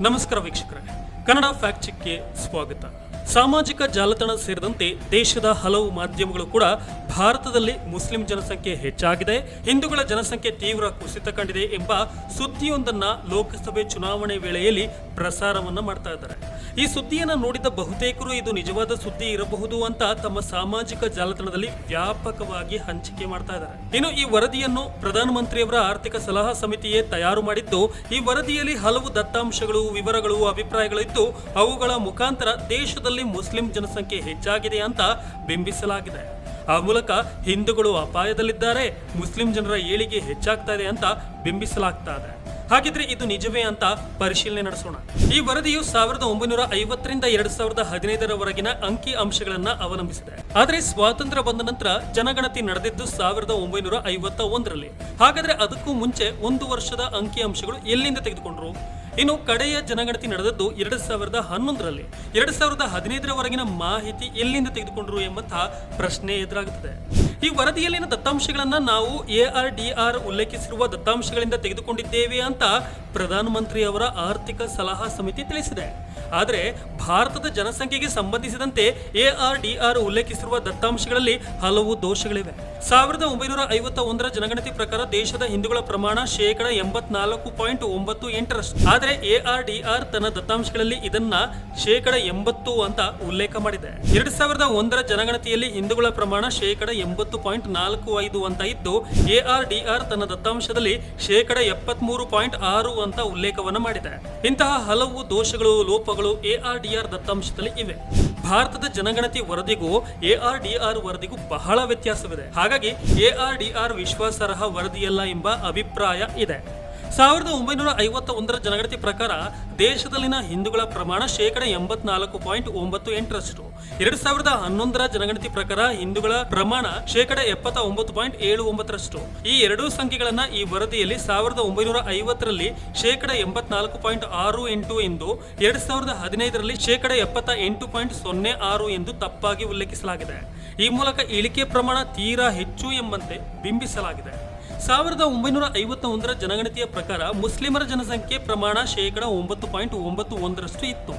ನಮಸ್ಕಾರ ವೀಕ್ಷಕರೇ. ಕನ್ನಡ ಫ್ಯಾಕ್ಟ್ ಚೆಕ್ಗೆ ಸ್ವಾಗತ. ಸಾಮಾಜಿಕ ಜಾಲತಾಣ ಸೇರಿದಂತೆ ದೇಶದ ಹಲವು ಮಾಧ್ಯಮಗಳು ಕೂಡ ಭಾರತದಲ್ಲಿ ಮುಸ್ಲಿಂ ಜನಸಂಖ್ಯೆ ಹೆಚ್ಚಾಗಿದೆ. ಹಿಂದೂಗಳ ಜನಸಂಖ್ಯೆ ತೀವ್ರ ಕುಸಿತ ಕಂಡಿದೆ ಎಂಬ ಸುದ್ದಿಯೊಂದನ್ನು ಲೋಕಸಭೆ ಚುನಾವಣೆ ವೇಳೆಯಲ್ಲಿ ಪ್ರಸಾರವನ್ನ ಮಾಡ್ತಾ ಇದ್ದಾರೆ. ಈ ಸುದ್ದಿಯನ್ನು ನೋಡಿದ ಬಹುತೇಕರು ಇದು ನಿಜವಾದ ಸುದ್ದಿ ಇರಬಹುದು ಅಂತ ತಮ್ಮ ಸಾಮಾಜಿಕ ಜಾಲತಾಣದಲ್ಲಿ ವ್ಯಾಪಕವಾಗಿ ಹಂಚಿಕೆ ಮಾಡ್ತಾ ಇದ್ದಾರೆ. ಇನ್ನು ಈ ವರದಿಯನ್ನು ಪ್ರಧಾನಮಂತ್ರಿಯವರ ಆರ್ಥಿಕ ಸಲಹಾ ಸಮಿತಿಯೇ ತಯಾರು ಮಾಡಿದ್ದು, ಈ ವರದಿಯಲ್ಲಿ ಹಲವು ದತ್ತಾಂಶಗಳು, ವಿವರಗಳು ಅಭಿಪ್ರಾಯಗಳು ಇದ್ದು ಅವುಗಳ ಮುಖಾಂತರ ದೇಶದಲ್ಲಿ ಮುಸ್ಲಿಂ ಜನಸಂಖ್ಯೆ ಹೆಚ್ಚಾಗಿದೆ ಅಂತ ಬಿಂಬಿಸಲಾಗಿದೆ. ಆ ಮೂಲಕ ಹಿಂದೂಗಳು ಅಪಾಯದಲ್ಲಿದ್ದಾರೆ, ಮುಸ್ಲಿಂ ಜನರ ಏಳಿಗೆ ಹೆಚ್ಚಾಗ್ತಾ ಇದೆ ಅಂತ ಬಿಂಬಿಸಲಾಗ್ತಾ ಇದೆ ಹಾಗಿದ್ರೆ ಇದು ನಿಜವೇ ಅಂತ ಪರಿಶೀಲನೆ ನಡೆಸೋಣ. ಈ ವರದಿಯು ಸಾವಿರದ ಒಂಬೈನೂರ ಐವತ್ತರಿಂದ ಎರಡ್ ಸಾವಿರದ ಹದಿನೈದರವರೆಗಿನ ಅಂಕಿ ಅಂಶಗಳನ್ನ ಅವಲಂಬಿಸಿದೆ. ಆದರೆ ಸ್ವಾತಂತ್ರ್ಯ ಬಂದ ನಂತರ ಜನಗಣತಿ ನಡೆದಿದ್ದು ಸಾವಿರದ ಒಂಬೈನೂರ ಐವತ್ತ ಒಂದರಲ್ಲಿ ಹಾಗಾದ್ರೆ ಅದಕ್ಕೂ ಮುಂಚೆ ಒಂದು ವರ್ಷದ ಅಂಕಿ ಅಂಶಗಳು ಎಲ್ಲಿಂದ ತೆಗೆದುಕೊಂಡ್ರು? ಇನ್ನು ಕಡೆಯ ಜನಗಣತಿ ನಡೆದದ್ದು ಎರಡು ಸಾವಿರದ ಹನ್ನೊಂದರಲ್ಲಿ. ಎರಡು ಸಾವಿರದ ಹದಿನೈದರವರೆಗಿನ ಮಾಹಿತಿ ಎಲ್ಲಿಂದ ತೆಗೆದುಕೊಂಡರು ಎಂಬಂತಹ ಪ್ರಶ್ನೆ ಎದುರಾಗುತ್ತದೆ. ಈ ವರದಿಯಲ್ಲಿನ ದತ್ತಾಂಶಗಳನ್ನು ನಾವು ಎ ಆರ್ ಡಿ ಆರ್ ಉಲ್ಲೇಖಿಸಿರುವ ದತ್ತಾಂಶಗಳಿಂದ ತೆಗೆದುಕೊಂಡಿದ್ದೇವೆ ಅಂತ ಪ್ರಧಾನಮಂತ್ರಿ ಅವರ ಆರ್ಥಿಕ ಸಲಹಾ ಸಮಿತಿ ತಿಳಿಸಿದೆ. ಆದರೆ ಭಾರತದ ಜನಸಂಖ್ಯೆಗೆ ಸಂಬಂಧಿಸಿದಂತೆ ಎ ಆರ್ ಡಿ ಆರ್ ಉಲ್ಲೇಖಿಸಿರುವ ದತ್ತಾಂಶಗಳಲ್ಲಿ ಹಲವು ದೋಷಗಳಿವೆ. ಸಾವಿರದ ಒಂಬೈನೂರ ಐವತ್ತ ಒಂದರ ಜನಗಣತಿ ಪ್ರಕಾರ ದೇಶದ ಹಿಂದೂಗಳ ಪ್ರಮಾಣ ಶೇಕಡ ಎಂಬತ್ನಾಲ್ಕು ಪಾಯಿಂಟ್ ಒಂಬತ್ತು ಎಂಟರಷ್ಟು ಆದರೆ ಎ ಆರ್ ಡಿ ಆರ್ ತನ್ನ ದತ್ತಾಂಶಗಳಲ್ಲಿ ಇದನ್ನ ಶೇಕಡ ಎಂಬತ್ತು ಅಂತ ಉಲ್ಲೇಖ ಮಾಡಿದೆ. ಎರಡ್ ಸಾವಿರದ ಒಂದರ ಜನಗಣತಿಯಲ್ಲಿ ಹಿಂದೂಗಳ ಪ್ರಮಾಣ ಶೇಕಡ ಎಂಬತ್ತು ಪಾಯಿಂಟ್ ನಾಲ್ಕು ಐದು ಅಂತ ಇದ್ದು ಎಆರ್ಡಿಆರ್ ಆರ್ ತನ್ನ ದತ್ತಾಂಶದಲ್ಲಿ ಶೇಕಡ ಎಪ್ಪತ್ಮೂರು ಪಾಯಿಂಟ್ ಆರು ಅಂತ ಉಲ್ಲೇಖವನ್ನ ಮಾಡಿದೆ. ಇಂತಹ ಹಲವು ದೋಷಗಳು, ಲೋಪಗಳು ಎಆರ್ಡಿಆರ್ ಆರ್ ದತ್ತಾಂಶದಲ್ಲಿ ಇವೆ. ಭಾರತದ ಜನಗಣತಿ ವರದಿಗೂ ಎಆರ್ಡಿಆರ್ ವರದಿಗೂ ಬಹಳ ವ್ಯತ್ಯಾಸವಿದೆ. ಹಾಗಾಗಿ ಎಆರ್ಡಿಆರ್ ವಿಶ್ವಾಸಾರ್ಹ ವರದಿಯಲ್ಲ ಎಂಬ ಅಭಿಪ್ರಾಯ ಇದೆ. ಸಾವಿರದ ಒಂಬೈನೂರ ಐವತ್ತ ಒಂದರ ಜನಗಣತಿ ಪ್ರಕಾರ ದೇಶದಲ್ಲಿನ ಹಿಂದೂಗಳ ಪ್ರಮಾಣ ಶೇಕಡ ಎಂಬತ್ನಾಲ್ಕು ಪಾಯಿಂಟ್ ಒಂಬತ್ತು ಎಂಟರಷ್ಟು. ಎರಡು ಸಾವಿರದ ಹನ್ನೊಂದರ ಜನಗಣತಿ ಪ್ರಕಾರ ಹಿಂದೂಗಳ ಪ್ರಮಾಣ ಶೇಕಡ ಎಪ್ಪತ್ತ ಒಂಬತ್ತು ಪಾಯಿಂಟ್ ಏಳು ಒಂಬತ್ತರಷ್ಟು. ಈ ಎರಡೂ ಸಂಖ್ಯೆಗಳನ್ನ ಈ ವರದಿಯಲ್ಲಿ ಸಾವಿರದ ಒಂಬೈನೂರ ಐವತ್ತರಲ್ಲಿ ಶೇಕಡ ಎಂಬತ್ನಾಲ್ಕು ಪಾಯಿಂಟ್ ಆರು ಎಂಟು ಎಂದು, ಎರಡ್ ಸಾವಿರದ ಹದಿನೈದರಲ್ಲಿ ಶೇಕಡ ಎಪ್ಪತ್ತ ಎಂಟು ಪಾಯಿಂಟ್ ಸೊನ್ನೆ ಆರು ಎಂದು ತಪ್ಪಾಗಿ ಉಲ್ಲೇಖಿಸಲಾಗಿದೆ. ಈ ಮೂಲಕ ಇಳಿಕೆ ಪ್ರಮಾಣ ತೀರಾ ಹೆಚ್ಚು ಎಂಬಂತೆ ಬಿಂಬಿಸಲಾಗಿದೆ. ಸಾವಿರದ ಒಂಬೈನೂರ ಐವತ್ತ ಒಂದರ ಜನಗಣತಿಯ ಪ್ರಕಾರ ಮುಸ್ಲಿಮರ ಜನಸಂಖ್ಯೆ ಪ್ರಮಾಣ ಶೇಕಡ ಒಂಬತ್ತು ಪಾಯಿಂಟ್ ಒಂಬತ್ತು ಒಂದರಷ್ಟು ಇತ್ತು.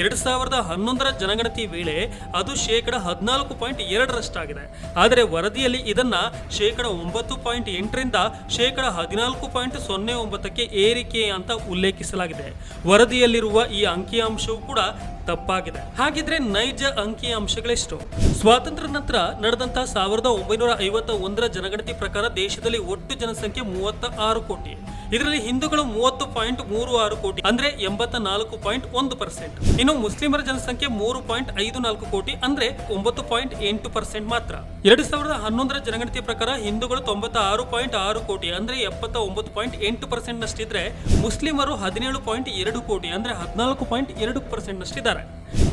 ಎರಡು ಸಾವಿರದ ಹನ್ನೊಂದರ ಜನಗಣತಿ ವೇಳೆ ಅದು ಶೇಕಡ ಹದಿನಾಲ್ಕು ಪಾಯಿಂಟ್ ಎರಡರಷ್ಟಾಗಿದೆ. ಆದರೆ ವರದಿಯಲ್ಲಿ ಇದನ್ನು ಶೇಕಡ ಒಂಬತ್ತು ಪಾಯಿಂಟ್ ಎಂಟರಿಂದ ಶೇಕಡ ಹದಿನಾಲ್ಕು ಪಾಯಿಂಟ್ ಸೊನ್ನೆ ಒಂಬತ್ತಕ್ಕೆ ಏರಿಕೆ ಅಂತ ಉಲ್ಲೇಖಿಸಲಾಗಿದೆ. ವರದಿಯಲ್ಲಿರುವ ಈ ಅಂಕಿಅಂಶವು ಕೂಡ ತಪ್ಪಾಗಿದೆ. ಹಾಗಿದ್ರೆ ನೈಜ ಅಂಕಿ ಅಂಶಗಳೆಷ್ಟು ಸ್ವಾತಂತ್ರ್ಯ ನಂತರ ನಡೆದಂತಹ ಸಾವಿರದ ಒಂಬೈನೂರ ಐವತ್ತ ಒಂದರ ಜನಗಣತಿ ಪ್ರಕಾರ ದೇಶದಲ್ಲಿ ಒಟ್ಟು ಜನಸಂಖ್ಯೆ ಮೂವತ್ತ ಆರು ಕೋಟಿ. ಇದರಲ್ಲಿ ಹಿಂದೂಗಳು ಮೂವತ್ತು ಪಾಯಿಂಟ್ ಮೂರು ಆರು ಕೋಟಿ, ಅಂದ್ರೆ ಎಂಬತ್ತ ನಾಲ್ಕು ಪಾಯಿಂಟ್ ಒಂದು ಪರ್ಸೆಂಟ್. ಇನ್ನು ಮುಸ್ಲಿಮರ ಜನಸಂಖ್ಯೆ ಮೂರು ಪಾಯಿಂಟ್ ಐದು ನಾಲ್ಕು ಕೋಟಿ, ಅಂದ್ರೆ ಒಂಬತ್ತು ಪಾಯಿಂಟ್ ಎಂಟು ಪರ್ಸೆಂಟ್ ಮಾತ್ರ. ಎರಡು ಸಾವಿರದ ಹನ್ನೊಂದರ ಜನಗಣತಿ ಪ್ರಕಾರ ಹಿಂದೂಗಳು ತೊಂಬತ್ತ ಆರು ಪಾಯಿಂಟ್ ಆರು ಕೋಟಿ, ಅಂದ್ರೆ ಎಪ್ಪತ್ತ ಒಂಬತ್ತು ಪಾಯಿಂಟ್ ಎಂಟು ಪರ್ಸೆಂಟ್ ನಷ್ಟಿದ್ರೆ ಮುಸ್ಲಿಮರು ಹದಿನೇಳು ಪಾಯಿಂಟ್ ಎರಡು ಕೋಟಿ, ಅಂದ್ರೆ ಹದಿನಾಲ್ಕು ಪಾಯಿಂಟ್ ಎರಡು ಪರ್ಸೆಂಟ್ ನಷ್ಟಿದ್ದಾರೆ.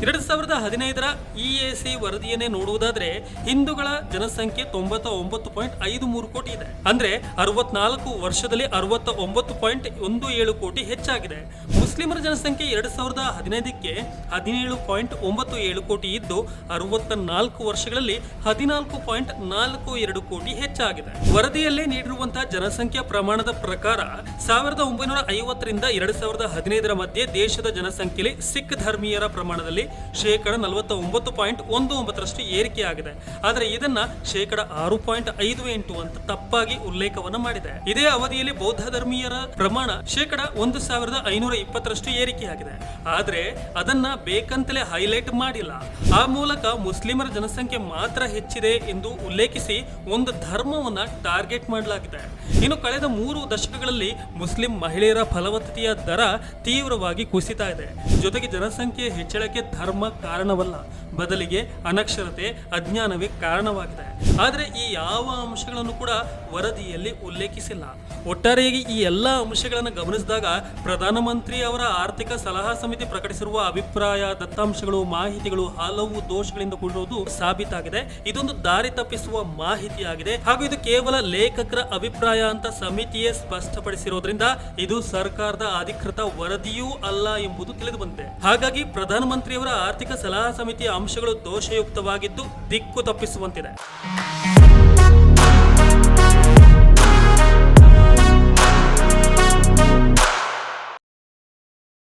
ಎರಡು ಸಾವಿರದ ಹದಿನೈದರ ಇ ಎ ಸಿ ವರದಿಯನ್ನೇ ನೋಡುವುದಾದ್ರೆ ಹಿಂದೂಗಳ ಜನಸಂಖ್ಯೆ ತೊಂಬತ್ತ ಒಂಬತ್ತು ಪಾಯಿಂಟ್ ಐದು ಮೂರು ಕೋಟಿ ಇದೆ. ಅಂದ್ರೆ ಅರವತ್ನಾಲ್ಕು ವರ್ಷದಲ್ಲಿ ಅರವತ್ತ ಒಂಬತ್ತು ಪಾಯಿಂಟ್ ಒಂದು ಏಳು ಕೋಟಿ ಹೆಚ್ಚಾಗಿದೆ. ಮುಸ್ಲಿಮರ ಜನಸಂಖ್ಯೆ ಎರಡು ಸಾವಿರದ ಹದಿನೈದಕ್ಕೆ ಹದಿನೇಳು ಪಾಯಿಂಟ್ ಒಂಬತ್ತು ಏಳು ಕೋಟಿ ಇದ್ದು ಅರವತ್ತ ನಾಲ್ಕು ವರ್ಷಗಳಲ್ಲಿ ಹದಿನಾಲ್ಕು ಪಾಯಿಂಟ್ ನಾಲ್ಕು ಎರಡು ಕೋಟಿ ಹೆಚ್ಚಾಗಿದೆ. ವರದಿಯಲ್ಲೇ ನೀಡಿರುವಂತಹ ಜನಸಂಖ್ಯಾ ಪ್ರಮಾಣದ ಪ್ರಕಾರ ಸಾವಿರದ ಒಂಬೈನೂರ ಐವತ್ತರಿಂದ ಎರಡು ಸಾವಿರದ ಹದಿನೈದರ ಮಧ್ಯೆ ದೇಶದ ಜನಸಂಖ್ಯೆಯಲ್ಲಿ ಸಿಖ್ ಧರ್ಮೀಯರ ಪ್ರಮಾಣದಲ್ಲಿ ಶೇಕಡ ನಲವತ್ತ ಒಂಬತ್ತು ಪಾಯಿಂಟ್ ಒಂದು ಒಂಬತ್ತರಷ್ಟು ಏರಿಕೆಯಾಗಿದೆ ಆದರೆ ಇದನ್ನ ಶೇಕಡ ಆರು ಪಾಯಿಂಟ್ ಐದು ಎಂಟು ಅಂತ ತಪ್ಪಾಗಿ ಉಲ್ಲೇಖವನ್ನು ಮಾಡಿದೆ. ಇದೇ ಅವಧಿಯಲ್ಲಿ ಬೌದ್ಧ ಧರ್ಮೀಯರ ಪ್ರಮಾಣ ಶೇಕಡ ಒಂದು ಸಾವಿರದ ಐನೂರ ಇಪ್ಪತ್ತರಷ್ಟು ಏರಿಕೆಯಾಗಿದೆ ಆದರೆ ಅದನ್ನ ಬೇಕಂತಲೇ ಹೈಲೈಟ್ ಮಾಡಿಲ್ಲ. ಆ ಮೂಲಕ ಮುಸ್ಲಿಮರ ಜನಸಂಖ್ಯೆ ಮಾತ್ರ ಹೆಚ್ಚಿದೆ ಎಂದು ಉಲ್ಲೇಖಿಸಿ ಒಂದು ಧರ್ಮವನ್ನ ಟಾರ್ಗೆಟ್ ಮಾಡಲಾಗಿದೆ. ಇನ್ನು ಕಳೆದ ಮೂರು ದಶಕಗಳಲ್ಲಿ ಮುಸ್ಲಿಂ ಮಹಿಳೆಯರ ಫಲವತ್ತತೆಯ ದರ ತೀವ್ರವಾಗಿ ಕುಸಿತಾ ಇದೆ. ಜೊತೆಗೆ ಜನಸಂಖ್ಯೆ ಹೆಚ್ಚಳಕ್ಕೆ ಧರ್ಮ ಕಾರಣವಲ್ಲ. ಬದಲಿಗೆ ಅನಕ್ಷರತೆ, ಅಜ್ಞಾನವೇ ಕಾರಣವಾಗಿದೆ. ಆದರೆ ಈ ಯಾವ ಅಂಶಗಳನ್ನು ಕೂಡ ವರದಿಯಲ್ಲಿ ಉಲ್ಲೇಖಿಸಿಲ್ಲ. ಒಟ್ಟಾರೆಯಾಗಿ ಈ ಎಲ್ಲ ಅಂಶಗಳನ್ನು ಗಮನಿಸಿದಾಗ ಪ್ರಧಾನಮಂತ್ರಿ ಅವರ ಆರ್ಥಿಕ ಸಲಹಾ ಸಮಿತಿ ಪ್ರಕಟಿಸಿರುವ ಅಭಿಪ್ರಾಯ, ದತ್ತಾಂಶಗಳು, ಮಾಹಿತಿಗಳು ಹಲವು ದೋಷಗಳಿಂದ ಕೂಡಿರುವುದು ಸಾಬೀತಾಗಿದೆ. ಇದೊಂದು ದಾರಿ ತಪ್ಪಿಸುವ ಮಾಹಿತಿಯಾಗಿದೆ. ಹಾಗೂ ಇದು ಕೇವಲ ಲೇಖಕರ ಅಭಿಪ್ರಾಯ ಅಂತ ಸಮಿತಿಯೇ ಸ್ಪಷ್ಟಪಡಿಸಿರೋದ್ರಿಂದ ಇದು ಸರ್ಕಾರದ ಅಧಿಕೃತ ವರದಿಯೂ ಅಲ್ಲ ಎಂಬುದು ತಿಳಿದು ಬಂದಿದೆ. ಹಾಗಾಗಿ ಪ್ರಧಾನಮಂತ್ರಿಯವರ ಆರ್ಥಿಕ ಸಲಹಾ ಸಮಿತಿಯ ಅಂಶಗಳು ದೋಷಯುಕ್ತವಾಗಿದ್ದು ದಿಕ್ಕು ತಪ್ಪಿಸುವಂತಿದೆ.